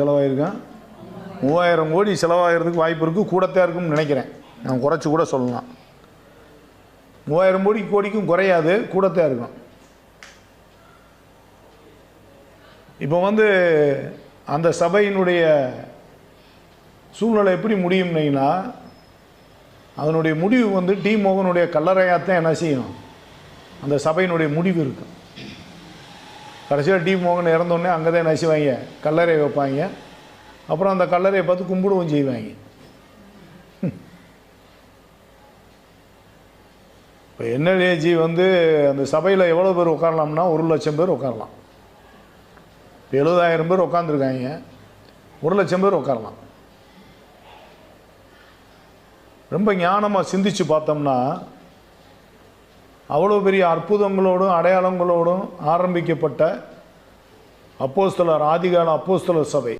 செலவாயிருக்கான். மூவாயிரம் கோடி செலவாகிறதுக்கு வாய்ப்பு இருக்குது கூடத்தான் இருக்கும்னு நினைக்கிறேன். நான் குறைச்சி கூட சொல்லலாம். மூவாயிரம் கோடி கோடிக்கும் குறையாது கூடத்தான் இருக்கும். இப்போ வந்து அந்த சபையினுடைய சூழ்நிலை எப்படி முடியும்னீங்கன்னா அதனுடைய முடிவு வந்து டி மோகனுடைய கல்லறையாகத்தான் என்ன செய்யும் அந்த சபையினுடைய முடிவு இருக்கும் கடைசியாக டி மோகன் இறந்தோடனே அங்கே தான் நசிவாங்க. கல்லறை வைப்பாங்க. அப்புறம் அந்த கல்லறையை பார்த்து கும்பிடுவோம் செய்வாங்க. இப்போ என்எல்ஏஜி வந்து அந்த சபையில் எவ்வளோ பேர் உட்காரலாம்னா ஒரு லட்சம் பேர் உட்காரலாம். இப்போ எழுபதாயிரம் பேர் உட்காந்துருக்காங்க ஒரு லட்சம் பேர் உட்காரலாம். ரொம்ப ஞானமாக சிந்திச்சு பார்த்தோம்னா அவ்வளோ பெரிய அற்புதங்களோடும் அடையாளங்களோடும் ஆரம்பிக்கப்பட்ட அப்போஸ்தலர் ஆதிகால அப்போஸ்தலர் சபை.